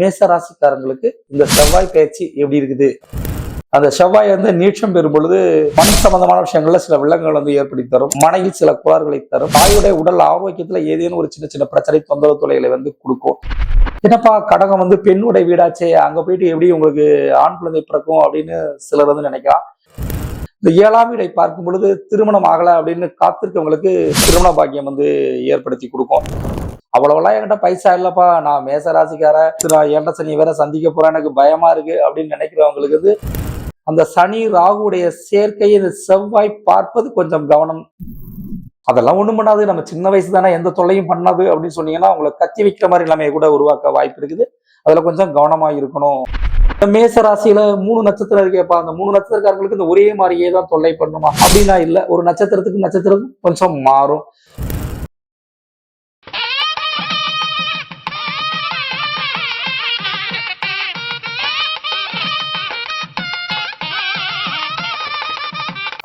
மேச ராசிக்காரங்களுக்கு இந்த செவ்வாய் பயிற்சி எப்படி இருக்குது? அந்த செவ்வாய் வந்து நீட்சம் பெறும் பொழுது மண் சம்பந்தமான விஷயங்கள்ல சில வில்லங்கள் வந்து ஏற்படுத்தி தரும். மனையில் சில குளார்களை தரும். தாயுடைய உடல் ஆரோக்கியத்துல ஏதேனும் ஒரு சின்ன சின்ன பிரச்சனை தொந்தரவு தொலைகளை வந்து கொடுக்கும். என்னப்பா கடகம் வந்து பெண்ணுடைய வீடாச்சே அங்க போயிட்டு எப்படி உங்களுக்கு ஆண் குழந்தை பிறக்கும் அப்படின்னு சிலர் வந்து நினைக்கலாம். இந்த ஏழாம் வீடை பார்க்கும் பொழுது திருமணம் ஆகல அப்படின்னு காத்திருக்கவங்களுக்கு திருமண பாக்கியம் வந்து ஏற்படுத்தி கொடுக்கும். அவ்வளவுலாம் என்கிட்ட பைசா இல்லப்பா. நான் மேசராசிக்கார நான் ஏண்ட சனி வேற சந்திக்க போறேன். எனக்கு பயமா இருக்கு அப்படின்னு நினைக்கிறவங்களுக்கு வந்து அந்த சனி ராகுடைய சேர்க்கையை இந்த செவ்வாய் பார்ப்பது கொஞ்சம் கவனம். அதெல்லாம் ஒண்ணும் பண்ணாது. நம்ம சின்ன வயசு தானே எந்த தொல்லையும் பண்ணாது அப்படின்னு சொன்னீங்கன்னா உங்களை கத்தி வைக்கிற மாதிரி எல்லாமே கூட உருவாக்க வாய்ப்பு இருக்குது. அதுல கொஞ்சம் கவனமா இருக்கணும். இந்த மேச ராசியில மூணு நட்சத்திரம் இருக்கேப்பா. அந்த மூணு நட்சத்திரக்காரங்களுக்கு இந்த ஒரே மாதிரியே தான் தொல்லை பண்ணுமா? அப்படின்னா இல்ல. ஒரு நட்சத்திரத்துக்கு நட்சத்திரம் கொஞ்சம் மாறும்.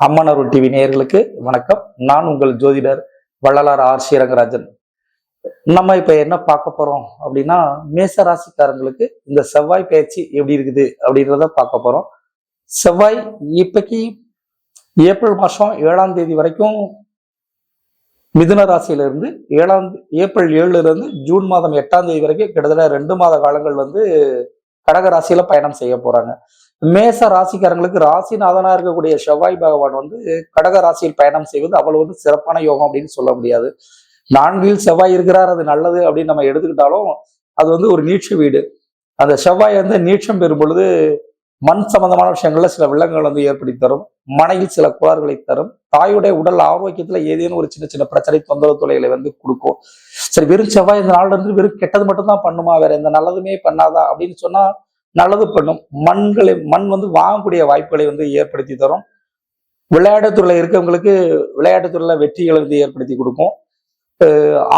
அம்மனருள் டிவி நேயர்களுக்கு வணக்கம். நான் உங்கள் ஜோதிடர் வள்ளலார் ஆர் ஸ்ரீரங்கராஜன். நம்ம இப்ப என்ன பார்க்க போறோம் அப்படின்னா மேச ராசிக்காரங்களுக்கு இந்த செவ்வாய் பயிற்சி எப்படி இருக்குது அப்படின்றத பார்க்க போறோம். செவ்வாய் இப்பைக்கு ஏப்ரல் மாசம் ஏழாம் தேதி வரைக்கும் மிதுன ராசியில இருந்து ஏழாம் ஏப்ரல் ஏழுல இருந்து ஜூன் மாதம் எட்டாம் தேதி வரைக்கும் கிட்டத்தட்ட ரெண்டு மாத காலங்கள் வந்து கடக ராசியில பயணம் செய்ய போறாங்க. மேச ராசிக்காரங்களுக்கு ராசிநாதனா இருக்கக்கூடிய செவ்வாய் பகவான் வந்து கடக ராசியில் பயணம் செய்வது அவ்வளவு வந்து சிறப்பான யோகம் அப்படின்னு சொல்ல முடியாது. நான்கில் செவ்வாய் இருக்கிறார் அது நல்லது அப்படின்னு நம்ம எடுத்துக்கிட்டாலும் அது வந்து ஒரு நீட்ச வீடு. அந்த செவ்வாய் வந்து நீட்சம் பெறும் பொழுது மண் சம்பந்தமான விஷயங்கள்ல சில வில்லங்கள் வந்து ஏற்படுத்தி தரும். மனையில் சில குளார்களை தரும். தாயுடைய உடல் ஆரோக்கியத்துல ஏதேனும் ஒரு சின்ன சின்ன பிரச்சனை தொந்தரவு தொலைகளை வந்து கொடுக்கும். சரி வெறும் செவ்வாய் இந்த நாள்ல இருந்து வெறும் கெட்டது மட்டும் தான் பண்ணுமா? வேற எந்த நல்லதுமே பண்ணாதா? அப்படின்னு சொன்னா நல்லது பண்ணும். மண்களை மண் வந்து வாங்கக்கூடிய வாய்ப்புகளை வந்து ஏற்படுத்தி தரும். விளையாட்டுத்துறையில இருக்கவங்களுக்கு விளையாட்டுத்துறையில வெற்றிகளை வந்து ஏற்படுத்தி கொடுக்கும்.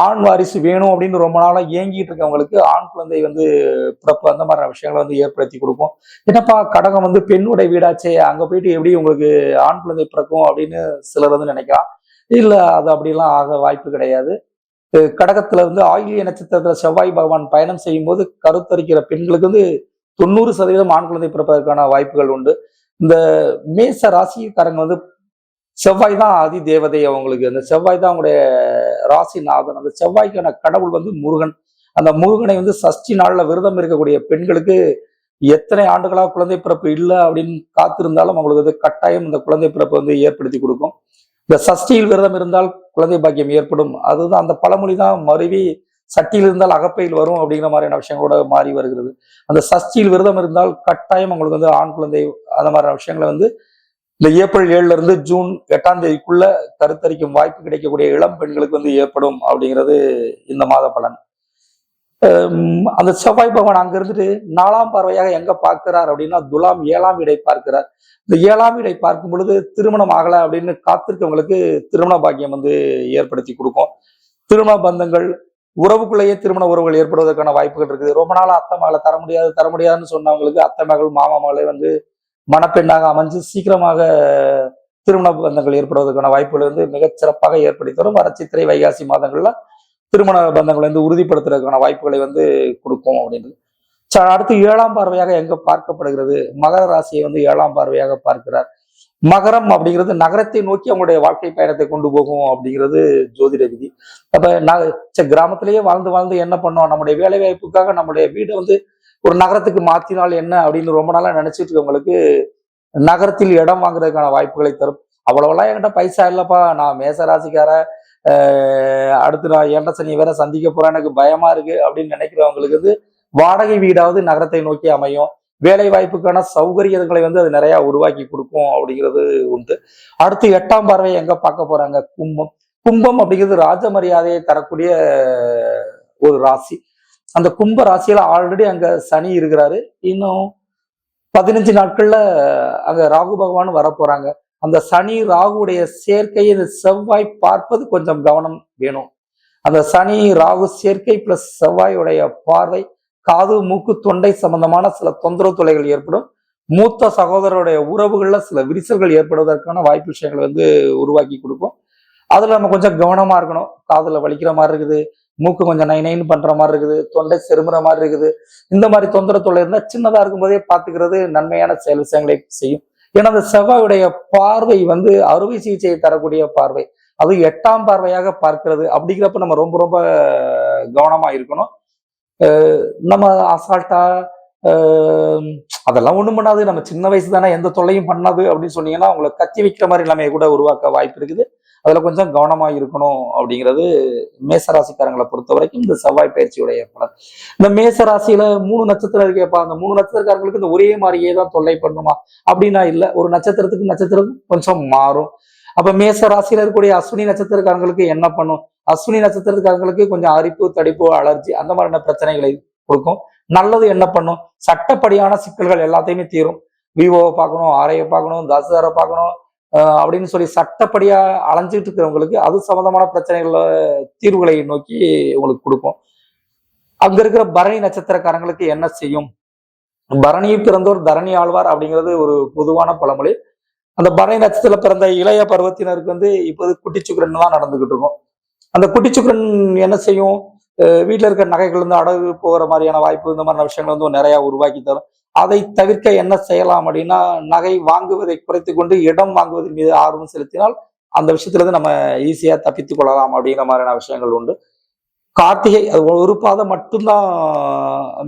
ஆண் வாரிசு வேணும் அப்படின்னு ரொம்ப நாளா ஏங்கிட்டு இருக்கவங்களுக்கு ஆண் குழந்தை வந்து பிறப்பு அந்த மாதிரி விஷயங்களை வந்து ஏற்படுத்தி கொடுக்கும் என்னப்பா கடகம் வந்து பெண்ணுடைய வீடாச்சே அங்க போயிட்டு எப்படி உங்களுக்கு ஆண் குழந்தை பிறக்கும் அப்படின்னு சிலர் வந்து நினைக்கலாம். இல்ல அது அப்படிலாம் ஆக வாய்ப்பு கிடையாது. கடகத்தில் கடகத்துல வந்து ஆயிலிய நட்சத்திரத்துல செவ்வாய் பகவான் பயணம் செய்யும்போது கருத்தரிக்கிற பெண்களுக்கு வந்து தொண்ணூறு சதவீதம் ஆண் குழந்தை பிறப்பதற்கான வாய்ப்புகள் உண்டு. இந்த மேச ராசிக்காரங்க வந்து செவ்வாய் தான் அதி தேவதை அவங்களுக்கு. அந்த செவ்வாய் தான் அவங்களுடைய ராசிநாதன். அந்த செவ்வாய்க்கான கடவுள் வந்து முருகன். அந்த முருகனை வந்து சஷ்டி நாள்ல விரதம் இருக்கக்கூடிய பெண்களுக்கு எத்தனை ஆண்டுகளாக குழந்தை பிறப்பு இல்லை அப்படின்னு காத்திருந்தாலும் அவங்களுக்கு வந்து கட்டாயம் இந்த குழந்தை பிறப்பு வந்து ஏற்படுத்தி கொடுக்கும். இந்த சஷ்டியில் விரதம் இருந்தால் குழந்தை பாக்கியம் ஏற்படும். அதுதான் அந்த பழமொழி தான் மருவி சட்டியில் இருந்தால் அகப்பையில் வரும் அப்படிங்கிற மாதிரியான விஷயங்களோட மாறி வருகிறது. அந்த சஷ்டியில் விரதம் இருந்தால் கட்டாயம் அவங்களுக்கு வந்து ஆண் குழந்தை அந்த மாதிரியான விஷயங்களை வந்து இந்த ஏப்ரல் ஏழுல இருந்து ஜூன் எட்டாம் தேதிக்குள்ள கருத்தரிக்கும் வாய்ப்பு கிடைக்கக்கூடிய இளம் பெண்களுக்கு வந்து ஏற்படும் அப்படிங்கிறது இந்த மாத பலன். அந்த செவ்வாய் பகவான் அங்க இருந்துட்டு நாலாம் பார்வையாக எங்க பார்க்கிறார் அப்படின்னா துலாம் ஏழாம் இடை பார்க்கிறார். இந்த ஏழாம் இடை பார்க்கும் பொழுது திருமணம் ஆகல அப்படின்னு காத்திருக்கவங்களுக்கு திருமண பாக்கியம் வந்து ஏற்படுத்தி கொடுக்கும். திருமண பந்தங்கள் உறவுக்குள்ளேயே திருமண உறவுகள் ஏற்படுவதற்கான வாய்ப்புகள் இருக்குது. ரொம்ப நாள் அத்தை மகளை தர முடியாது தர முடியாதுன்னு சொன்னவங்களுக்கு அத்தை மகள் மாமா மகளை வந்து மணப்பெண்ணாக அமைஞ்சு சீக்கிரமாக திருமண பந்தங்கள் ஏற்படுவதற்கான வாய்ப்புகள் வந்து மிகச் சிறப்பாக ஏற்படுத்தி தரும். வர சித்திரை வைகாசி மாதங்கள்ல திருமண பந்தங்களை வந்து உறுதிப்படுத்துறதுக்கான வாய்ப்புகளை வந்து கொடுக்கும் அப்படின்றது. ச- அடுத்து ஏழாம் பார்வையாக எங்க பார்க்கப்படுகிறது? மகர ராசியை வந்து ஏழாம் பார்வையாக பார்க்கிறார். மகரம் அப்படிங்கிறது நகரத்தை நோக்கி அவங்களுடைய வாழ்க்கை பயணத்தை கொண்டு போகும் அப்படிங்கிறது ஜோதிட விதி. அப்ப நான் கிராமத்திலேயே வாழ்ந்து வாழ்ந்து என்ன பண்ணோம்? நம்முடைய வேலை வாய்ப்புக்காக நம்முடைய வீடை வந்து ஒரு நகரத்துக்கு மாத்தினால் என்ன அப்படின்னு ரொம்ப நாளா நினைச்சிட்டு இருக்கவங்களுக்கு நகரத்தில் இடம் வாங்குறதுக்கான வாய்ப்புகளை தரும். அவ்வளவெல்லாம் என்கிட்ட பைசா இல்லப்பா. நான் மேச ராசிக்கார ஆஹ் அடுத்து நான் ஏண்ட சனி வேற சந்திக்க போறேன். எனக்கு பயமா இருக்கு அப்படின்னு நினைக்கிறவங்களுக்கு வந்து வாடகை வீடாவது நகரத்தை நோக்கி அமையும். வேலை வாய்ப்புக்கான சௌகரியங்களை வந்து அது நிறைய உருவாக்கி கொடுக்கும் அப்படிங்கிறது உண்டு. அடுத்து எட்டாம் பார்வை எங்க பார்க்க போறாங்க? கும்பம். கும்பம் அப்படிங்கிறது ராஜ மரியாதையை தரக்கூடிய ஒரு ராசி. அந்த கும்ப ராசியில ஆல்ரெடி அங்க சனி இருக்கிறாரு. இன்னும் பதினஞ்சு நாட்கள்ல அங்க ராகு பகவான் வரப்போறாங்க அந்த சனி ராகுடைய சேர்க்கையை இந்த செவ்வாய் பார்ப்பது கொஞ்சம் கவனம் வேணும். அந்த சனி ராகு சேர்க்கை பிளஸ் செவ்வாயுடைய பார்வை காது மூக்கு தொண்டை சம்பந்தமான சில தொந்தரவு தொலைகள் ஏற்படும். மூத்த சகோதரருடைய உறவுகள்ல சில விரிசல்கள் ஏற்படுவதற்கான வாய்ப்பு விஷயங்களை வந்து உருவாக்கி கொடுக்கும். அதுல நம்ம கொஞ்சம் கவனமா இருக்கணும். காதுல வலிக்கிற மாதிரி இருக்குது. மூக்கு கொஞ்சம் நை நைன்னு பண்ற மாதிரி இருக்குது. தொண்டை செருமுற மாதிரி இருக்குது. இந்த மாதிரி தொந்தரவு தொல்லை இருந்தால் சின்னதா இருக்கும்போதே பாத்துக்கிறது நன்மையான செயல் விஷயங்களை செய்யும். ஏன்னா அந்த செவ்வாயுடைய பார்வை வந்து அறுவை சிகிச்சையை தரக்கூடிய பார்வை. அது எட்டாம் பார்வையாக பார்க்கிறது. அப்படிங்கிறப்ப நம்ம ரொம்ப ரொம்ப கவனமா இருக்கணும். நம்ம அசால்ட்டா ஆஹ் அதெல்லாம் ஒண்ணும் பண்ணாது. நம்ம சின்ன வயசு தானே எந்த தொல்லையும் பண்ணாது அப்படின்னு சொன்னீங்கன்னா அவங்கள கத்தி வைக்கிற மாதிரி நிலைமையை கூட உருவாக்க வாய்ப்பு இருக்குது. அதுல கொஞ்சம் கவனமா இருக்கணும் அப்படிங்கிறது மேசராசிக்காரங்களை பொறுத்த வரைக்கும் இந்த செவ்வாய் பயிற்சியுடைய பலன். இந்த மேச ராசியில மூணு நட்சத்திரம் இருக்கேப்பா அந்த மூணு நட்சத்திரக்காரங்களுக்கு இந்த ஒரே மாதிரியே தான் தொல்லை பண்ணுமா? அப்படின்னா இல்லை. ஒரு நட்சத்திரத்துக்கு நட்சத்திரம் கொஞ்சம் மாறும். அப்ப மேச ராசியில இருக்கக்கூடிய அஸ்வினி நட்சத்திரக்காரங்களுக்கு என்ன பண்ணும்? அஸ்வினி நட்சத்திரக்காரங்களுக்கு கொஞ்சம் அரிப்பு தடிப்பு அலர்ஜி அந்த மாதிரியான பிரச்சனைகளை கொடுக்கும். நல்லது என்ன பண்ணும்? சட்டப்படியான சிக்கல்கள் எல்லாத்தையுமே தீரும். விவோவை பார்க்கணும் ஆரையை பார்க்கணும் தசரை பார்க்கணும் அஹ் அப்படின்னு சொல்லி சட்டப்படியா அலைஞ்சிட்டு இருக்கிறவங்களுக்கு அது சம்பந்தமான பிரச்சனைகள தீர்வுகளை நோக்கி உங்களுக்கு கொடுக்கும். அங்க இருக்கிற பரணி நட்சத்திரக்காரங்களுக்கு என்ன செய்யும்? பரணியில் பிறந்தோர் தரணி ஆழ்வார் அப்படிங்கிறது ஒரு பொதுவான பழமொழி. அந்த பரணி நட்சத்திரத்தில் பிறந்த இளைய பருவத்தினருக்கு வந்து இப்போது குட்டிச்சுக்குரன் தான் நடந்துகிட்டு இருக்கும். அந்த குட்டிச்சுக்கன் என்ன செய்யும்? வீட்டில் இருக்கிற நகைகள் வந்து அடகு போகிற மாதிரியான வாய்ப்பு இந்த மாதிரியான விஷயங்கள் வந்து நிறையா உருவாக்கி தரும். அதை தவிர்க்க என்ன செய்யலாம் அப்படின்னா நகை வாங்குவதை குறைத்து கொண்டு இடம் வாங்குவதன் மீது ஆர்வம் செலுத்தினால் அந்த விஷயத்துல இருந்து நம்ம ஈஸியாக தப்பித்துக் கொள்ளலாம் அப்படிங்கிற மாதிரியான விஷயங்கள் உண்டு. கார்த்திகை அது ஒரு பாதம் மட்டும்தான்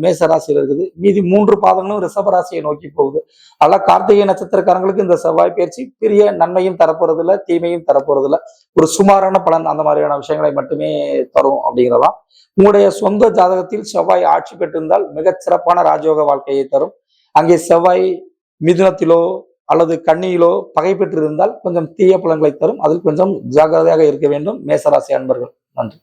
மேச ராசியில் இருக்குது. மீதி மூன்று பாதங்களும் ரிஷப ராசியை நோக்கி போகுது. அதெல்லாம் கார்த்திகை நட்சத்திரக்காரங்களுக்கு இந்த செவ்வாய் பயிற்சி பெரிய நன்மையும் தரப்போறதில்ல தீமையும் தரப்போறதில்ல. ஒரு சுமாரான பலன் அந்த மாதிரியான விஷயங்களை மட்டுமே தரும் அப்படிங்கிறதாம் உங்களுடைய சொந்த ஜாதகத்தில் செவ்வாய் ஆட்சி பெற்றிருந்தால் மிகச் சிறப்பான ராஜயோக வாழ்க்கையை தரும். அங்கே செவ்வாய் மிதுனத்திலோ அல்லது கண்ணியிலோ பகை பெற்றிருந்தால் கொஞ்சம் தீய பலன்களை தரும். அதில் கொஞ்சம் ஜாக்கிரதையாக இருக்க வேண்டும். மேசராசி அன்பர்கள். நன்றி.